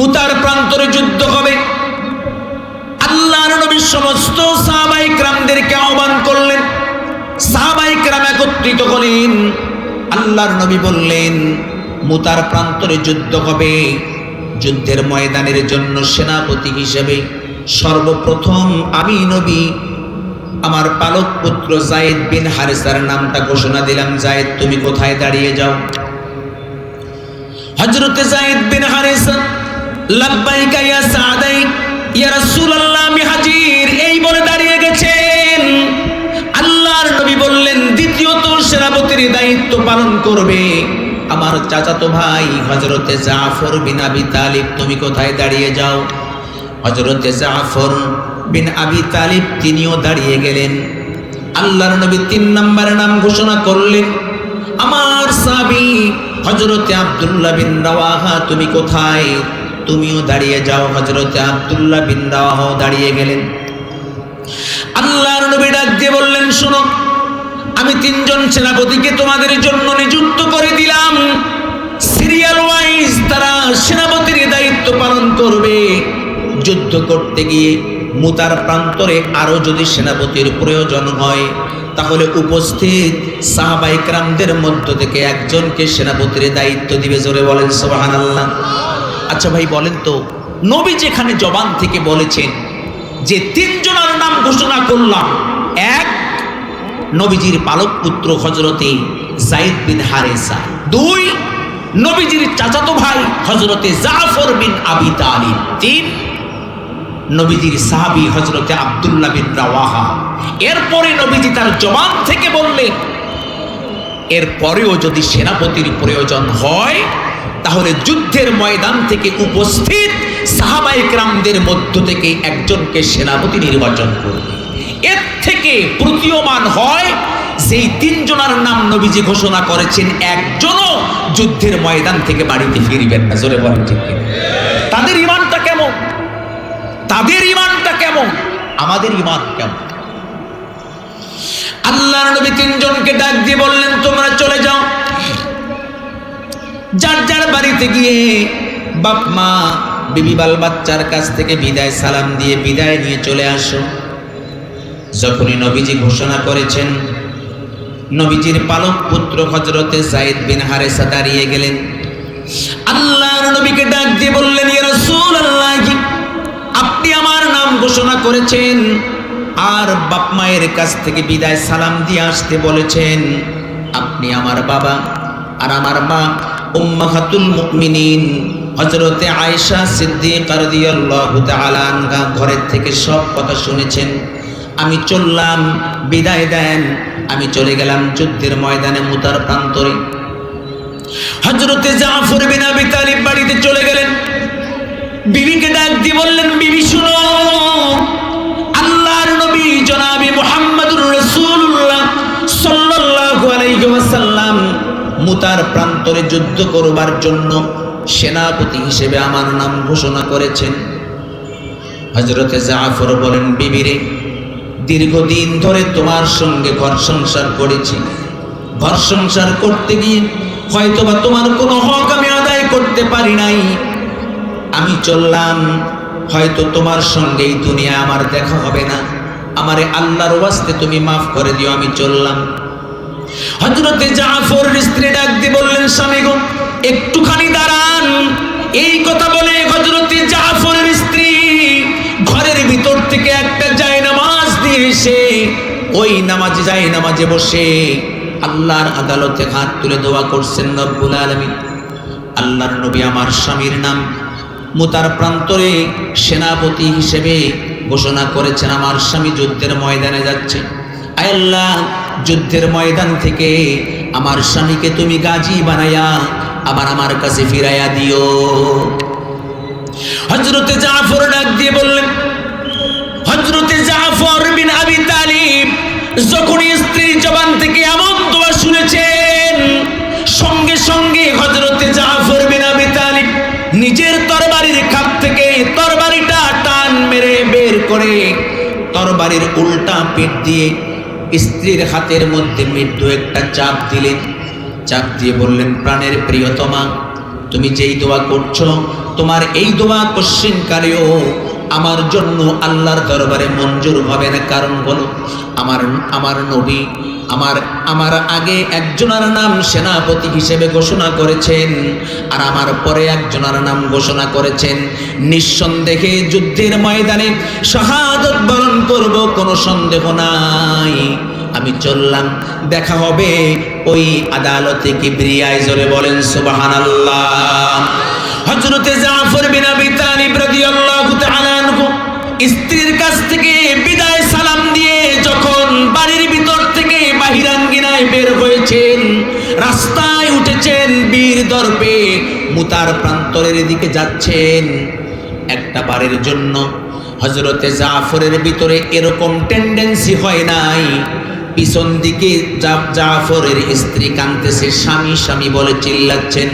মুতার প্রান্তরে যুদ্ধ হবে। আল্লাহর নবী সমস্ত সাহাবাই ক্রামদেরকে আহ্বান করলেন। সাহাবাই ক্রাম একত্রিত করলেন আল্লাহর নবী বললেন, মুতার প্রান্তরে যুদ্ধ হবে। যুদ্ধের ময়দানের জন্য সেনাপতি হিসেবে সর্বপ্রথম আমি নবী। আমার পালক পুত্র জায়েদ বিন হারিসার নামটা ঘোষণা দিলাম। জায়েদ, তুমি কোথায় দাঁড়িয়ে যাও? হজরতে জায়েদ বিন হারিসা লাব্বাইকা ইয়া সাদাইক ইয়া রাসূলুল্লাহ, আমি হাজির। এই বলে দাঁড়িয়ে গেছেন। আল্লাহর নবী বললেন, দ্বিতীয়ত সেনাপতির দায়িত্ব পালন করবে। আমার চাচাতো ভাই হজরতে জাফর বিন আবি তুমি কোথায় দাঁড়িয়ে যাও? হজরতে জাফর বিন আবি তিনিও দাঁড়িয়ে গেলেন। আল্লাহর তিন নম্বরের নাম ঘোষণা করলেন, আমার সাবি হজরতে আব্দুল্লাহ বিন রাওয়াহা, তুমি কোথায়? তুমিও দাঁড়িয়ে যাও হজরতে আব্দুল্লাহ বিন দাঁড়িয়ে গেলেন। আল্লাহর নবী ডাক দিয়ে বললেন, শোনো, আমি তিনজন সেনাপতিকে তোমাদের জন্য নিযুক্ত করে দিলাম। সিরিয়াল ওয়াইজ তারা সেনাপতির দায়িত্ব পালন করবে। যুদ্ধ করতে গিয়ে মুতার প্রান্তরে আরও যদি সেনাপতির প্রয়োজন হয়, তাহলে উপস্থিত সাহাবাইকরামদের মধ্য থেকে একজনকে সেনাপতির দায়িত্ব দিবে। জোরে বলেন সোহান আল্লাহ আচ্ছা ভাই, বলেন তো, নবী যেখানে জবান থেকে বলেছেন যে তিনজনের নাম ঘোষণা করলাম, এক নবীজির পালক পুত্র হজরতে জাইদ বিন হারেসা, দুই নবীজির চাচাতো ভাই হজরতে জাফর বিন আবি তালিব, তিন নবীজির সাহাবি হজরতে আবদুল্লাহ বিন রাওয়াহা। এরপরে নবীজি তার জবান থেকে বললেন, এরপরেও যদি সেনাপতির প্রয়োজন হয় তাহলে যুদ্ধের ময়দান থেকে উপস্থিত সাহাবাইকরামদের মধ্য থেকে একজনকে সেনাপতি নির্বাচন করবে। এর থেকে প্রতীয়মান হয় সেই তিনজনের নাম নবীজি ঘোষণা করেছেন, একজনও যুদ্ধের ময়দান থেকে বাড়িতে ফিরবেন না। জোরে বলেন ঠিক তাদের ইমানটা কেমন? তাদের ইমানটা কেমন? আমাদের ইমান কেমন? আল্লাহ নবী তিনজনকে ডাক দিয়ে বললেন, তোমরা চলে যাও। যার যার বাড়িতে গিয়ে বাপ মা, বিবি বাল বাচ্চার কাছ থেকে বিদায় সালাম দিয়ে বিদায় নিয়ে চলে আসো। যখনই নবীজি ঘোষণা করেছেন, নবীজির পালক পুত্র হজরতে জাইদ বিন হারেসা দাঁড়িয়ে গেলেন। আল্লাহর নবীকে ডাক দিয়ে বললেন, ইয়া রাসূলুল্লাহ, আপনি আমার নাম ঘোষণা করেছেন, আর বাপ মায়ের কাছ থেকে বিদায় সালাম দিয়ে আসতে বলেছেন। আপনি আমার বাবা, আর আমার মা উম্মাহাতুল মুমিনিন। হজরতে আয়েশা সিদ্দিকা ঘরের থেকে সব কথা শুনেছেন। আমি চললাম, বিদায় দেন। আমি চলে গেলাম যুদ্ধের ময়দানে মুতার প্রান্তরে। হজরতে জাফর বিন আবি বাড়িতে চলে গেলেন। বিবিকে ডাক দিয়ে বললেন, বিবি, শুনো। আল্লাহর নবী জনাবি মুতার প্রান্তরে যুদ্ধ করবার জন্য সেনাপতি হিসেবে আমার নাম ঘোষণা করেছেন। হজরতে জাফর বলেন, বিবিরে, দীর্ঘদিন ধরে তোমার সঙ্গে ঘর সংসার করেছি। ঘর সংসার করতে গিয়ে হয়তোবা তোমার কোনো হক আমি আদায় করতে পারি নাই। আমি চললাম, হয়তো তোমার সঙ্গে এই দুনিয়া আমার দেখা হবে না। আমারে আল্লাহর ওয়াস্তে তুমি মাফ করে দিও, আমি চললাম। হজরতে জাফর স্ত্রী ডাক দিয়ে বললেন, স্বামী গো, একটুখানি দাঁড়ান। এই কথা বলে হজরতে জাফরের স্ত্রী ঘরের ভিতর থেকে একটা যায় নামাজ দিয়ে এসে ওই নামাজে যায় নামাজে বসে আল্লাহর আদালতে হাত তুলে দোয়া করছেন, রব্বুল আলামিন, আল্লাহর নবী আমার স্বামীর নাম মুতার প্রান্তরে সেনাপতি হিসেবে ঘোষণা করেছেন, আমার স্বামী যুদ্ধের ময়দানে যাচ্ছে। আল্লাহ যুদ্ধের ময়দান থেকে আমার স্বামীকে তুমি গাজী বানাইয়া আবার আমার কাছে ফিরাইয়া দিও। হজরতে জাফর ডাক দিয়ে বললেন হজরতে জাফর বিন আবি তালিব যখন স্ত্রীর জবান থেকে এমন দোয়া শুনেছেন, সঙ্গে সঙ্গে হজরতে জাফর বিন আবি তালিব নিজের তরবারির খাপ থেকে তরবারিটা টান মেরে বের করে তরবারির উল্টা পিঠ দিয়ে স্ত্রীর হাতের মধ্যে মৃত্যু একটা চাপ দিলেন। চাপ দিয়ে বললেন, প্রাণের প্রিয়তমা, তুমি যেই দোয়া করছ, তোমার এই দোয়া কোশ্চিনকারীও আমার জন্য আল্লাহর দরবারে মঞ্জুর হবে না কারণ হলো আমার আমার নবী, আমার আমার আগে একজনের নাম সেনাপতি হিসেবে ঘোষণা করেছেন আর আমার পরে একজনের নাম ঘোষণা করেছেন। নিঃসন্দেহে যুদ্ধের ময়দানে শাহাদত বরণ করব, কোনো সন্দেহ নাই। আমি চললাম, দেখা হবে ওই আদালতে কি ব্রিয়ায় জোরে বলেন সুবাহান আল্লাহ হজরতে জাফর বিন আবি তালিব রাদিয়াল্লাহু স্ত্রীর কাছ থেকে বিদায় সালাম দিয়ে যখন বাড়ির ভিতর থেকে বাহিরাঙ্গিনায় বের হয়েছেন, রাস্তায় উঠেছেন বীর দর্পে, মুতার প্রান্তরের দিকে যাচ্ছেন। একটা বারের জন্য হজরতে জাফরের ভিতরে এরকম টেন্ডেন্সি হয় নাই। পিছন দিকে জাফরের স্ত্রী কাঁদতেছে স্বামী স্বামী বলে চিল্লাচ্ছেন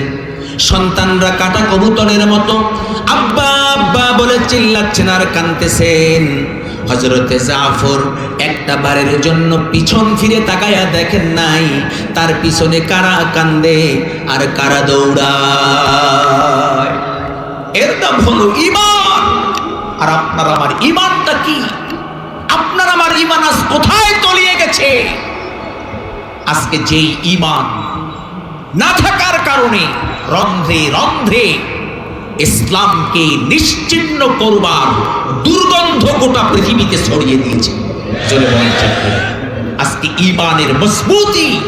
সন্তানরা কাটা কবুতরের মতো আব্বা আব্বা বলে চিল্লাচ্ছেন আর কাঁদতেছেন। হজরতে জাফর একটা বারের জন্য পিছন ফিরে তাকায়া দেখেন নাই, তার পিছনে কারা কান্দে আর কারা দৌড়ায়। এর নাম হলো ইমান আর আপনার আমার ইমানটা কি? আপনার আমার ইমান আজ কোথায় তলিয়ে গেছে? আজকে যেই ইমান না থাকার কারণে রন্ধ্রে রন্ধ্রে ইসলামকে নিশ্চিন্ন করবার দুর্গন্ধ গোটা পৃথিবীতে ছড়িয়ে দিয়েছে। আজকে ইমানের মজবুতি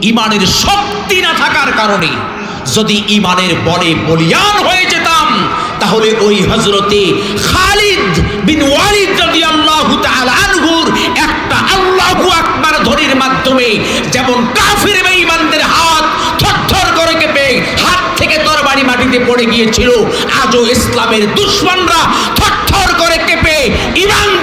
ইমানের শক্তি না থাকার কারণে যদি ইমানের বলে বলিয়ান হয়ে যেতাম, তাহলে ওই হজরতে খালিদ বিন ওয়ালিদ রাদিয়াল্লাহু তাআলা আনহুর একটা আল্লাহু আকবার ধ্বনির মাধ্যমে যেমন কাফির বেঈমানদের মাটিতে পড়ে গিয়েছিল আজও ইসলামের দুশ্মনরা থরথর করে কেঁপে ইমানদারের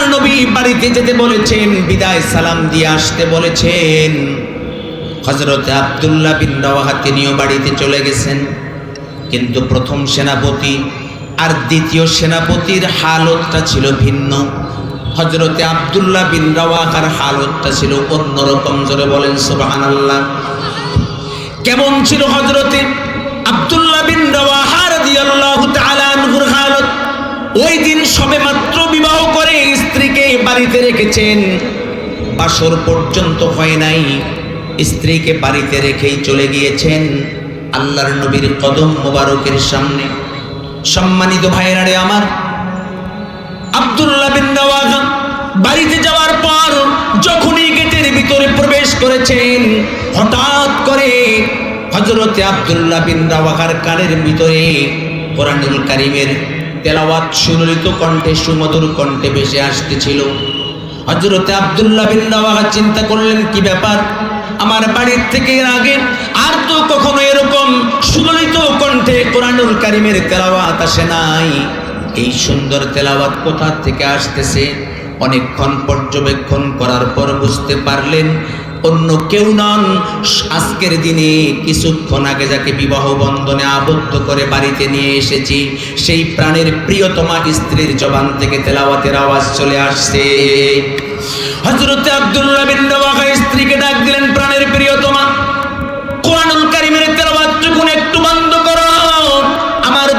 আল্লাহর নবী বাড়িতে যেতে বলেছেন, বিদায় সালাম দিয়ে আসতে বলেছেন। হযরতে আব্দুল্লাহ বিন রাওয়াহা তিনিও বাড়িতে চলে গেছেন। কিন্তু প্রথম সেনাপতি আর দ্বিতীয় সেনাপতির হালতটা ছিল ভিন্ন। হজরতে আব্দুল্লাহ বিন রাওয়াহার হালতটা ছিল অন্যরকম, জোরে বলেন সুবহানাল্লাহ। কেমন ছিল হজরতে আব্দুল্লাহ বিন রাওয়াহা রাদিয়াল্লাহু তাআলা আনহুর হালত? ওই দিন সবে মাত্র বিবাহ করে স্ত্রীকে বাড়িতে রেখেছেন। বাসর পর্যন্ত হয় নাই। স্ত্রীকে বাড়িতে রেখেই চলে গিয়েছেন আল্লাহর নবীর কদম মোবারকের সামনে। সম্মানিত ভাইয়েরা রে আমার, আব্দুল্লাহ বিন রাওয়াহা বাড়িতে যাওয়ার পর যখনই গেটের ভিতরে প্রবেশ করেছেন, হঠাৎ করে হজরতে আব্দুল্লাহ বিন রাওয়াহার কানের ভিতরে কোরআনুল কারিমের তেলাওয়াত সুললিত কণ্ঠে, সুমধুর কণ্ঠে ভেসে আসতেছিল। হজরতে আব্দুল্লাহ বিন রাওয়াহা চিন্তা করলেন, কি ব্যাপার? আমার বাড়ির থেকে এর আগে আর তো কখনো এরকম সুললিত কণ্ঠে কোরআনুল কারিমের তেলাওয়াত আসে নাই। এই সুন্দর তেলাওয়াত কোথা থেকে আসতেছে? অনেকক্ষণ পর্যবেক্ষণ করার পর বুঝতে পারলেন অন্য কেউ নন। আজকের দিনে কিছুক্ষণ আগে যাকে বিবাহ বন্ধনে আবদ্ধ করে বাড়িতে নিয়ে এসেছি, সেই প্রাণের প্রিয়তমা স্ত্রীর জবান থেকে তেলাওয়াতের আওয়াজ চলে আসছে। হজরতে আব্দুল্লাহ বিন রাওয়াহা স্ত্রীকে ডাক দিলেন, প্রাণের প্রিয়তমা, কোরআনুল কারিমের তেলাওয়াত একটু বন্ধ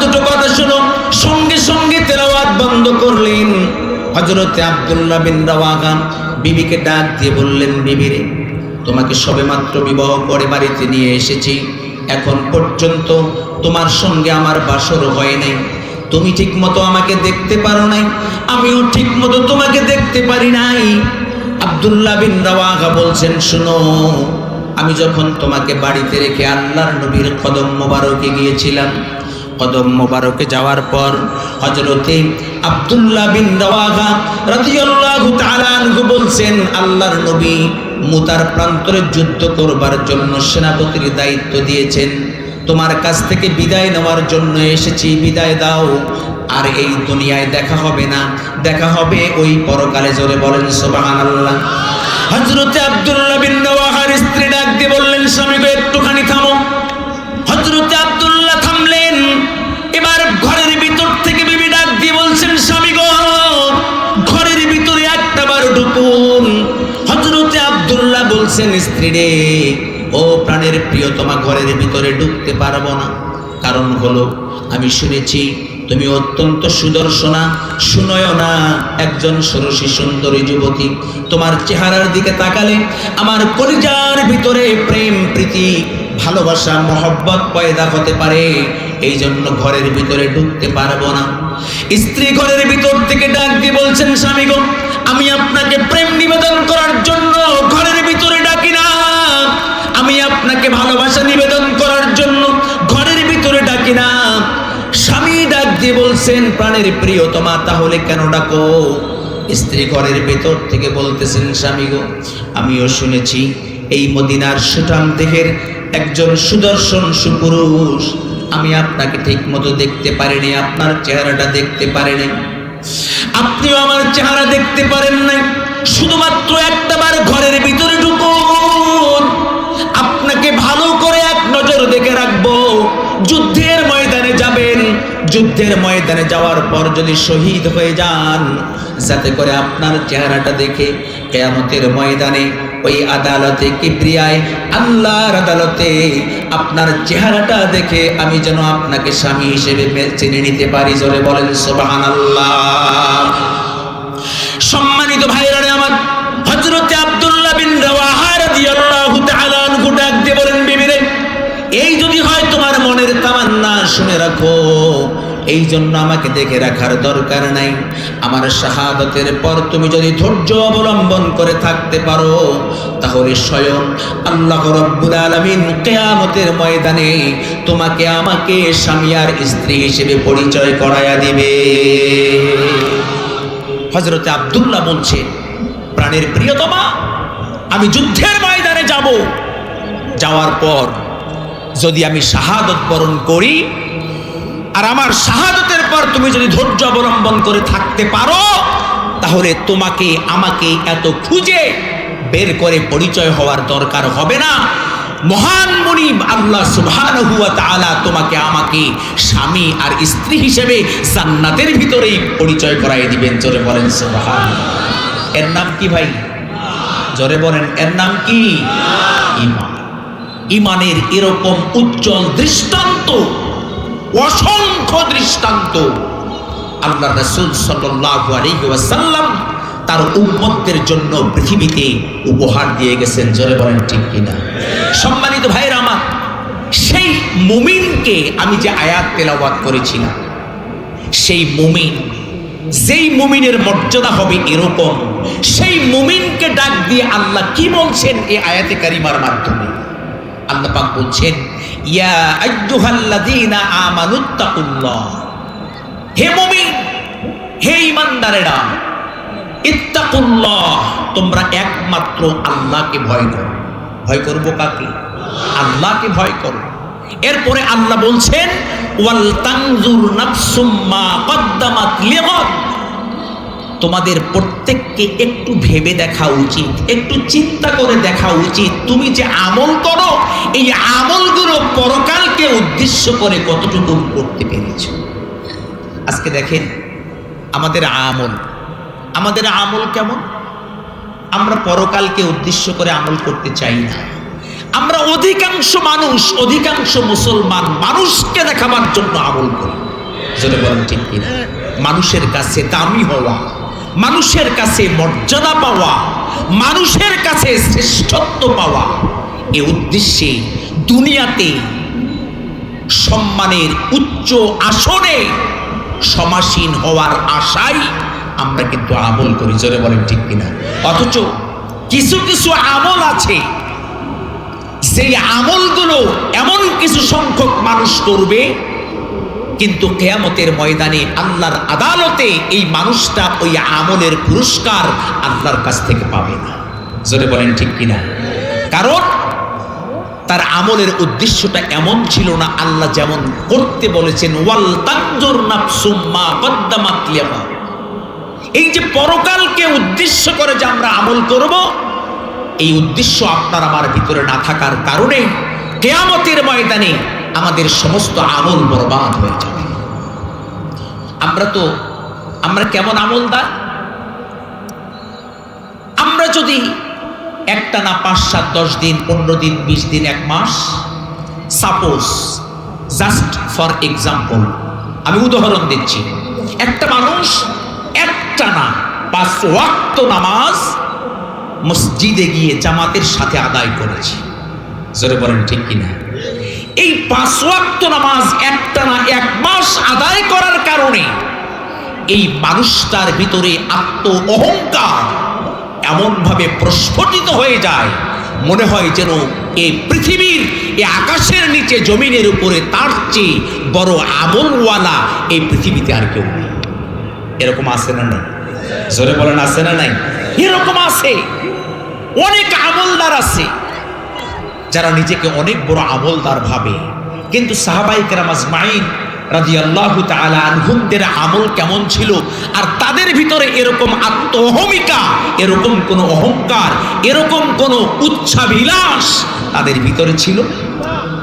দুটো কথা শুনো। সঙ্গে সঙ্গে তেলাওয়াত বন্ধ করলেন। আব্দুল্লাহ বিন রাওয়াহা বিবিকে ডাক দিয়ে বললেন বিবিরে তোমাকে সবেমাত্র বিবাহ করে বাড়িতে নিয়ে এসেছি। এখন পর্যন্ত তোমার সঙ্গে আমার বাসর হয় নাই। তুমি ঠিক মতো আমাকে দেখতে পারো নাই, আমিও ঠিক মতো তোমাকে দেখতে পারি নাই। আব্দুল্লাহ বিন রাওয়াহা বলছেন, শুনো, আমি যখন তোমাকে বাড়িতে রেখে আল্লাহর নবীর কদম মোবারকে গিয়েছিলাম, কদম মোবারকে যাওয়ার পর হজরতে আব্দুল্লাহ বিন রাওয়াহা রাদিয়াল্লাহু তাআলা বলছেন, আল্লাহর নবী মুতার প্রান্তরে যুদ্ধ করবার জন্য সেনাপতির দায়িত্ব দিয়েছেন। তোমার কাছ থেকে বিদায় নেওয়ার জন্য এসেছি, বিদায় দাও। আর এই দুনিয়ায় দেখা হবে না। দেখা হবে ওই পরকালে জোরে বলেন, সুবহানাল্লাহ। হযরতে আব্দুল্লাহ বিন নওয়াহার স্ত্রী ডাক দিয়ে বললেন, স্বামী একটুখানি থামো। বলছেন স্ত্রী রে, ও প্রাণের প্রিয়তমা ঘরের ভিতরে ঢুকতে পারব না। কারণ হলো, আমি শুনেছি, তুমি অত্যন্ত সুদর্শনা শুনয় না একজন ষোড়শী সুন্দরী যুবতী। তোমার চেহারার দিকে তাকালে আমার কলিজার ভিতরে প্রেম, প্রীতি, ভালোবাসা, মহব্বত পয়দা হতে পারে। এই জন্য ঘরের ভিতরে ঢুকতে পারব না। স্ত্রী ঘরের ভিতর থেকে ডাক দিয়ে বলছেন স্বামীগো আমি আপনাকে প্রেম নিবেদন করার জন্য ঘরের দিয়ে বলছেন, প্রাণের প্রিয়তমা, তাহলে কেন ডাকো? স্ত্রী ঘরের ভেতর থেকে বলতেছেন, স্বামী গো, আমিও শুনেছি, এই মদিনার সুঠাম দেহের একজন সুদর্শন সুপুরুষ। আমি আপনাকে ঠিক মতো দেখতে পারিনি, আপনার চেহারাটা দেখতে পারিনি। আপনিও আমার চেহারা দেখতে পারেন নাই। শুধুমাত্র একটাবার ঘরের ভিতরে ঢুকুন। যুদ্ধের ময়দানে যাওয়ার পর যদি শহীদ হয়ে যান, যাতে করে আপনার চেহারাটা দেখে কেয়ামতের ময়দানে ওই আদালতে কিবরিয়ায়, আল্লাহর আদালতে আপনার চেহারাটা দেখে আমি যেন আপনাকে স্বামী হিসেবে চিনে নিতে পারি। জোরে বলেন সোবাহান আল্লাহ সম্মানিত ভাইরারে আমার হজরতে আব্দুল্লাহ বিন রাওয়াহা রাদিয়াল্লাহু তাআলা ডাক দিয়ে বলেন, বিবিরে, এই যদি হয় তোমার মনের তামান্না শুনে রাখো। এই জন্য আমাকে দেখে রাখার দরকার নাই। আমার শাহাদতের পর তুমি যদি ধৈর্য অবলম্বন করে থাকতে পারো, তাহলে স্বয়ং আল্লাহ রব্বুল আলামিন কিয়ামতের ময়দানে তোমাকে আমাকে স্বামী আর স্ত্রী হিসেবে পরিচয় করায়া দিবে। হজরতে আব্দুল্লাহ বলছে, প্রাণের প্রিয়তমা, আমি যুদ্ধের ময়দানে যাব। যাওয়ার পর যদি আমি শাহাদত বরণ করি আর আমার শাহাদতের পর তুমি যদি ধৈর্য অবলম্বন করে থাকতে পারো, তাহলে তোমাকে, আমাকে এত খুঁজে বের করে পরিচয় হওয়ার দরকার হবে না। মহান মনিব আল্লাহ সুবহানাহু ওয়া তাআলা তোমাকে আমাকে স্বামী আর স্ত্রী হিসেবে জান্নাতের ভিতরেই পরিচয় করাই দিবেন, জোরে বলেন সুবহানাল্লাহ। এর নাম কি ভাই? জোরে বলেন, এর নাম কি? ইমান। ইমানের এরকম উজ্জ্বল দৃষ্টান্ত অসংখ্য দৃষ্টান্ত। আল্লাহ রসুল ওয়াসাল্লাম তার উম্মতদের জন্য পৃথিবীতে উপহার দিয়ে গেছেন, জোরে বলেন ঠিক কিনা? সম্মানিত ভাইয়ের আমার, সেই মুমিনকে আমি যে আয়াত তেলাওয়াত করেছিলাম সেই মুমিন, যেই মুমিনের মর্যাদা হবে এরকম, সেই মুমিনকে ডাক দিয়ে আল্লাহ কি বলছেন এই আয়াতে কারিমার মাধ্যমে? আল্লাহ পাক বলছেন ইয়া হে তোমরা একমাত্র আল্লাহকে ভয় করো। ভয় করব কাকে? আল্লাহকে ভয় করো। এরপরে আল্লাহ বলছেন, ওয়াল তানজুর নাফসুম মা কদ্দামাত তোমাদের প্রত্যেককে একটু ভেবে দেখা উচিত, একটু চিন্তা করে দেখা উচিত। তুমি যে আমল করো, এই আমলগুলো পরকালকে উদ্দেশ্য করে কতটুকু করতে পেরেছ? আজকে দেখেন, আমাদের আমল আমাদের আমল কেমন? আমরা পরকালকে উদ্দেশ্য করে আমল করতে চাই না। আমরা অধিকাংশ মানুষ, অধিকাংশ মুসলমান মানুষকে দেখাবার জন্য আমল করি। যদি বলেন ঠিক কিনা? মানুষের কাছে দামি হওয়া। মানুষের কাছে মর্যাদা পাওয়া, মানুষের কাছে শ্রেষ্ঠত্ব পাওয়া, এ উদ্দেশ্যে দুনিয়াতে সম্মানের উচ্চ আসনে সমাসীন হওয়ার আশায় আমরা কিন্তু আমল করি, জোরে বলেন ঠিক কিনা? অথচ কিছু কিছু আমল আছে, সেই আমলগুলো এমন কিছু সংখ্যক মানুষ করবে কিন্তু কেয়ামতের ময়দানে আল্লাহর আদালতে এই মানুষটা ওই আমলের পুরস্কার আল্লাহর কাছ থেকে পাবে না। জোরে বলেন ঠিক কিনা? কারণ তার আমলের উদ্দেশ্যটা এমন ছিল না, আল্লাহ যেমন করতে বলেছেন, ওয়াল লিয়ামা। এই যে পরকালকে উদ্দেশ্য করে যে আমরা আমল করব, এই উদ্দেশ্য আপনার আমার ভিতরে না থাকার কারণে কেয়ামতের ময়দানে আমাদের সমস্ত আমল বরবাদ হয়ে যাবে। আমরা তো, আমরা কেমন আমলদার? আমরা যদি একটা না পাঁচ সাত দশ দিন, পনেরো দিন, বিশ দিন, এক মাস সাপোজ জাস্ট ফর এক্সাম্পল আমি উদাহরণ দিচ্ছি। একটা মানুষ একটা না, পাঁচ ওয়াক্ত নামাজ মসজিদে গিয়ে জামাতের সাথে আদায় করেছে। জোরে বলেন ঠিক কিনা? এই পাঁচ ওয়াক্ত নামাজ একটা না এক মাস আদায় করার কারণে এই মানুষটার ভিতরে আত্ম অহংকার এমনভাবে প্রস্ফুটিত হয়ে যায়। মনে হয় যেন এই পৃথিবীর এই আকাশের নিচে জমিনের উপরে তার চেয়ে বড় আমলওয়ালা এই পৃথিবীতে আর কেউ নেই। এরকম আছে না নাই? জোরে বলেন, আছে না নাই? এরকম আছে। অনেক আমলদার আছে। যারা নিজেকে অনেক বড় আমলদার ভাবে। কিন্তু সাহাবাই কেরামাজ মাইন রাজি আল্লাহ আনহুমদের আমল কেমন ছিল? আর তাদের ভিতরে এরকম আত্ম আত্মহমিকা, এরকম কোনো অহংকার, এরকম কোনো উচ্ছাবিলাস তাদের ভিতরে ছিল?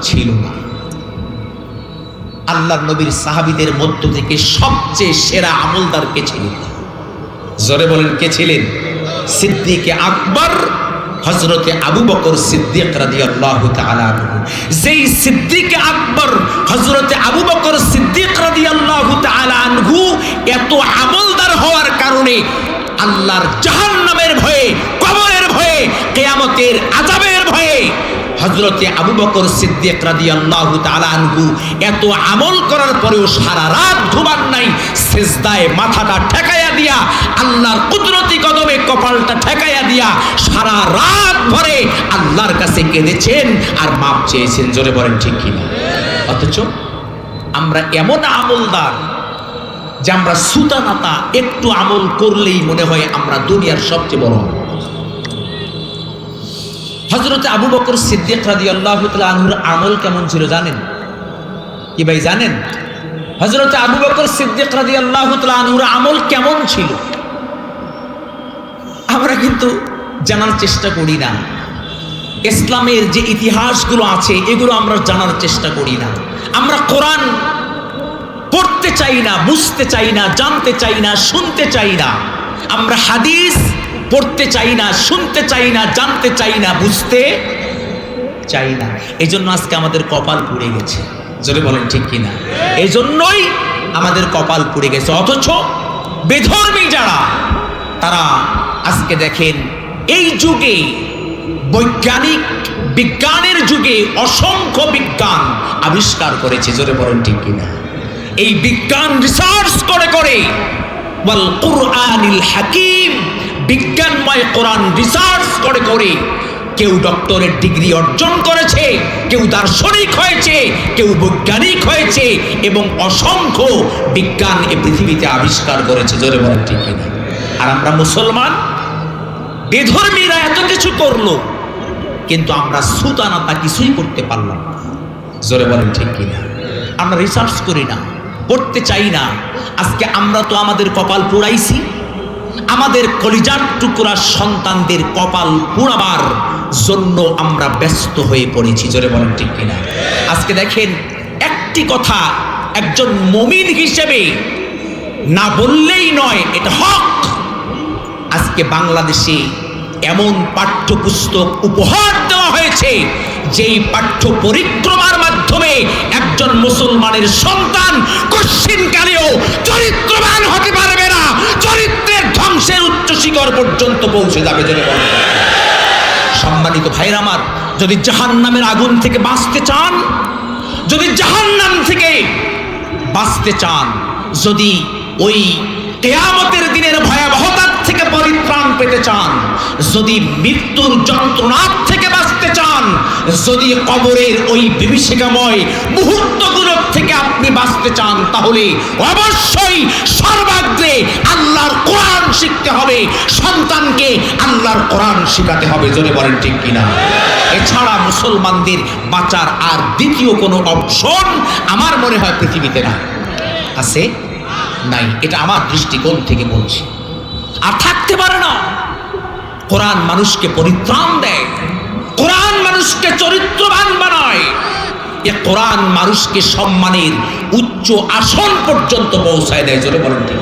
ছিল না। আল্লাহ নবীর সাহাবিদের মধ্য থেকে সবচেয়ে সেরা আমলদার কে ছিলেন? জোরে বলেন, কে ছিলেন? সিদ্দিকে আকবর হজরতে আবু বকর সিদ্দিক তাআলা আনহু। যেই সিদ্দিক আকবর হজরতে আবু বকর সিদ্দিক রাদিয়াল্লাহু তাআলা আনহু এত আমলদার হওয়ার কারণে আল্লাহর জাহান্নামের ভয়ে কবরের ভয়ে, কিয়ামতের আযাবের ভয়ে হজরতে আবু বকর সিদ্দিক তাআলা আনহু এত আমল করার পরেও সারা রাত ঘুমান নাই, সেজদায় মাথাটা ঠেকাইয়া দিয়া, আল্লাহর কুদরতি কদমে কপালটা ঠেকাইয়া দিয়া সারা রাত ভরে আল্লাহর কাছে কেঁদেছেন আর মাপ চেয়েছেন, জোরে বলেন ঠিক কিনা? অথচ আমরা এমন আমলদার যে আমরা সুতানাতা একটু আমল করলেই মনে হয় আমরা দুনিয়ার সবচেয়ে বড় হজরত আবু বকর সিদ্দিক রাজি আল্লাহ আনহুর আমল কেমন ছিল জানেন? কি ভাই জানেন? হজরত আবু বকর সিদ্দিক রাজি আল্লাহ আনহুর আমল কেমন ছিল? আমরা কিন্তু জানার চেষ্টা করি না। ইসলামের যে ইতিহাসগুলো আছে, এগুলো আমরা জানার চেষ্টা করি না। আমরা কোরআন পড়তে চাই না, বুঝতে চাই না, জানতে চাই না, শুনতে চাই না। আমরা হাদিস পড়তে চাই না, শুনতে চাই না, জানতে চাই না, বুঝতে চাই না। এই জন্য আজকে আমাদের কপাল পুড়ে গেছে। জোরে বলেন ঠিক কিনা? এই জন্যই আমাদের কপাল পুড়ে গেছে। অথচ বেধর্মী যারা, তারা আজকে দেখেন, এই যুগে বৈজ্ঞানিক বিজ্ঞানের যুগে অসংখ্য বিজ্ঞান আবিষ্কার করেছে। জোরে বলেন ঠিক কিনা? এই বিজ্ঞান রিসার্চ করে করে, ওয়াল কুরআনিল হাকিম বিজ্ঞানময় কোরআন রিসার্চ করে করে কেউ ডক্টরের ডিগ্রি অর্জন করেছে, কেউ দার্শনিক হয়েছে, কেউ বৈজ্ঞানিক হয়েছে এবং অসংখ্য বিজ্ঞান এ পৃথিবীতে আবিষ্কার করেছে। জোরে বলেন ঠিক আর আমরা মুসলমান, বেধর্মীরা এত কিছু করল, কিন্তু আমরা সুতানাতা কিছুই করতে পারলাম জোরে বলেন ঠিক কিনা? আমরা রিসার্চ করি না, পড়তে চাই না। আজকে আমরা তো আমাদের কপাল পুড়াইছি। আমাদের কলিজার টুকরা সন্তানদের কপাল পুড়াবার জন্য আমরা ব্যস্ত হয়ে পড়েছি, জোরে বলেন ঠিক কিনা? আজকে দেখেন, একটি কথা একজন মমিন হিসেবে না বললেই নয়, এটা হক। আজকে বাংলাদেশে এমন পাঠ্যপুস্তক উপহার দেওয়া হয়েছে, যেই পাঠ্য পরিক্রমার মাধ্যমে একজন মুসলমানের সন্তান কশ্চিনকালেও চরিত্রবান হতে চরিত্রের শিখর পর্যন্ত পৌঁছে যাবে যদি সম্মানিত ভাইয়ের আমার, যদি জাহান্নামের আগুন থেকে বাঁচতে চান, যদি জাহান্নাম থেকে বাঁচতে চান, যদি ওই কেয়ামতের দিনের ভয়াবহতার থেকে পরিত্রাণ পেতে চান, যদি মৃত্যুর যন্ত্রণার থেকে বাঁচতে চান, যদি কবরের ওই বিভীষিকাময় মুহূর্তগুলো থেকে আপনি বাঁচতে চান, তাহলে অবশ্যই সর্বাগ্রে আল্লাহর কোরআন শিখতে হবে। সন্তানকে আল্লাহর কোরআন শেখাতে হবে, জোরে বলেন ঠিক কিনা? এছাড়া মুসলমানদের বাঁচার আর দ্বিতীয় কোনো অপশন আমার মনে হয় পৃথিবীতে না আছে? নাই, এটা আমার দৃষ্টিকোণ থেকে বলছি। আর থাকতে পারে না। কোরআন মানুষকে পরিত্রাণ দেয়, কোরআন মানুষকে চরিত্রবান বানায়। এ কোরআন মানুষকে সম্মানের উচ্চ আসন পর্যন্ত পৌঁছায় দেয় জোরে বলেন ঠিক